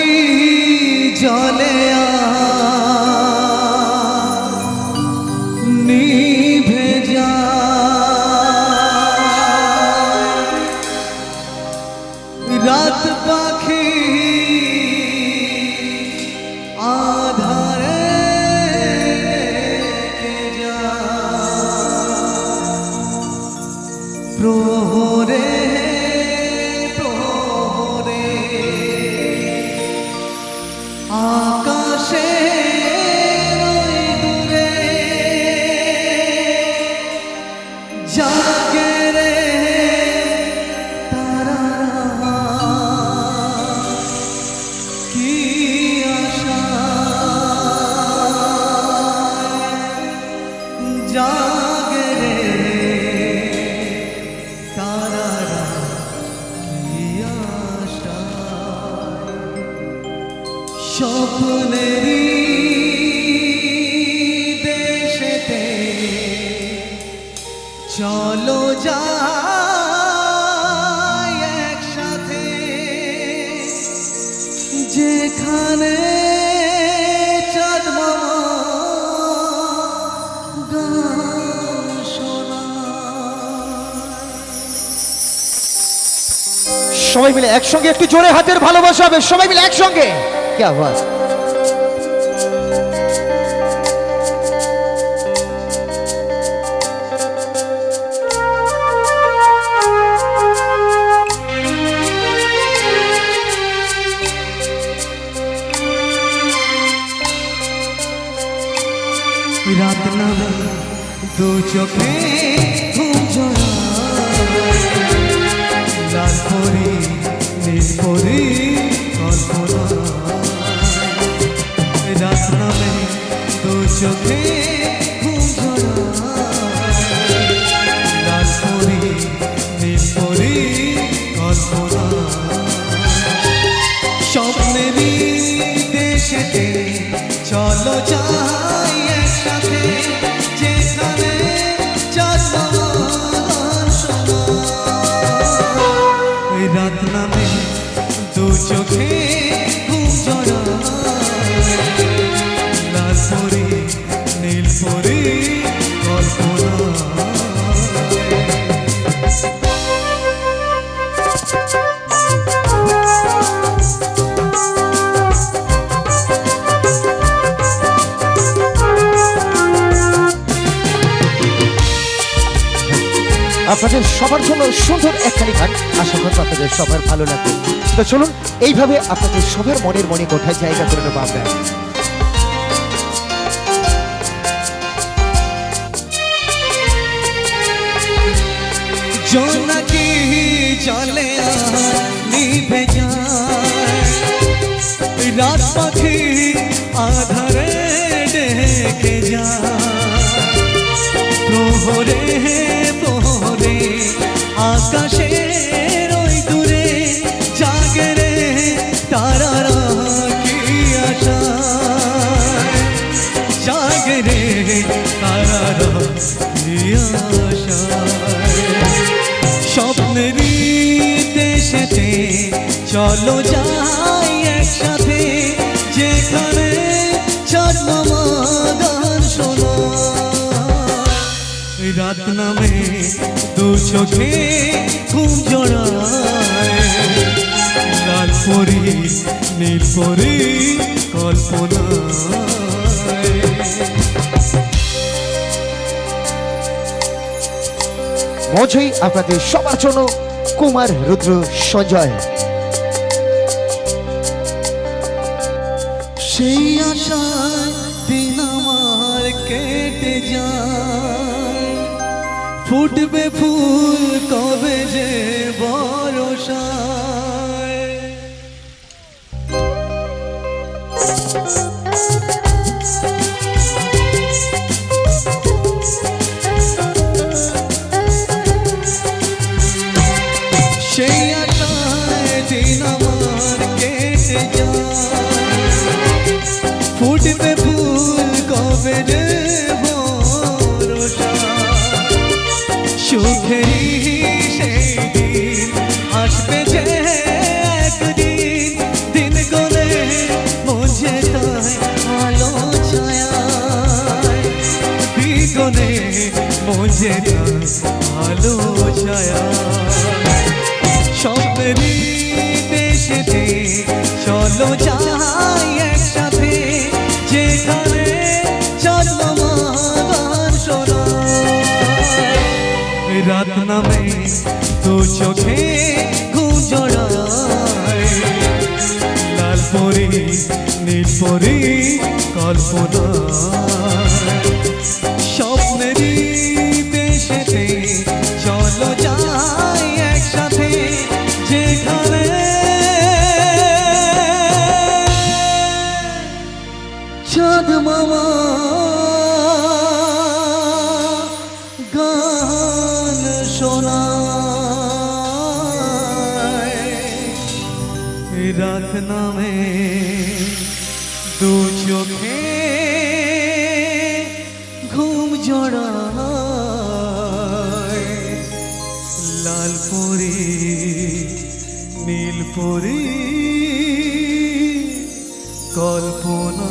জোনাকি জলে নিভে স্বপ্নেরই দেশেতে চলো যাই একসাথে। যেখানে সবাই মিলে একসঙ্গে একটু জোরে হাতের ভালোবাসা হবে, সবাই মিলে একসঙ্গে। কি আওয়াজ রাত নামে দু চোখে ঘুম জোড়া লাল পরি নীল পরি কল্পনা চোখে পরি নীল পরি কল্পনা স্বপ্নেরই দেশেতে চলো যাই একসাথে, যেখানে রাত নামে দু চোখে ঘুম জড়া লাল পরি আপনাদের সবার জন্য সুন্দর একখানি গান। আশা করব আপনাদের সবার ভালো লাগবে। তো চলুন, এইভাবে আপনাদের সবার মনের মনে কোথায় জায়গা করে নেব আমরা। জোনাকি নিভে যায়? রাত আধারে চলো যাই একসাথে, যেখানে চন্দ্রমা গান শোনা। রাত নামে দু চোখে ঘুম জড়ায়। লাল পরি, নীল পরি কল্পনায়। মজই আপনাদের সবার জন্য কুমার রুদ্র সঞ্জয়। সেই আশায় দিন আমার কেটে যায়। ফুটবে ফুল কবে যে বরসায় যেটা ভালোবাসায় স্বপ্নেরই দেশেতে চলো যাই একসাথে, যেখানে রাত নামে তো চোখে ঘুম জড়ায়। লাল পরি, নীল পরি, কল্পনা। রাত নামে দু চোখে ঘুম জড়া লাল পরি কল্পনা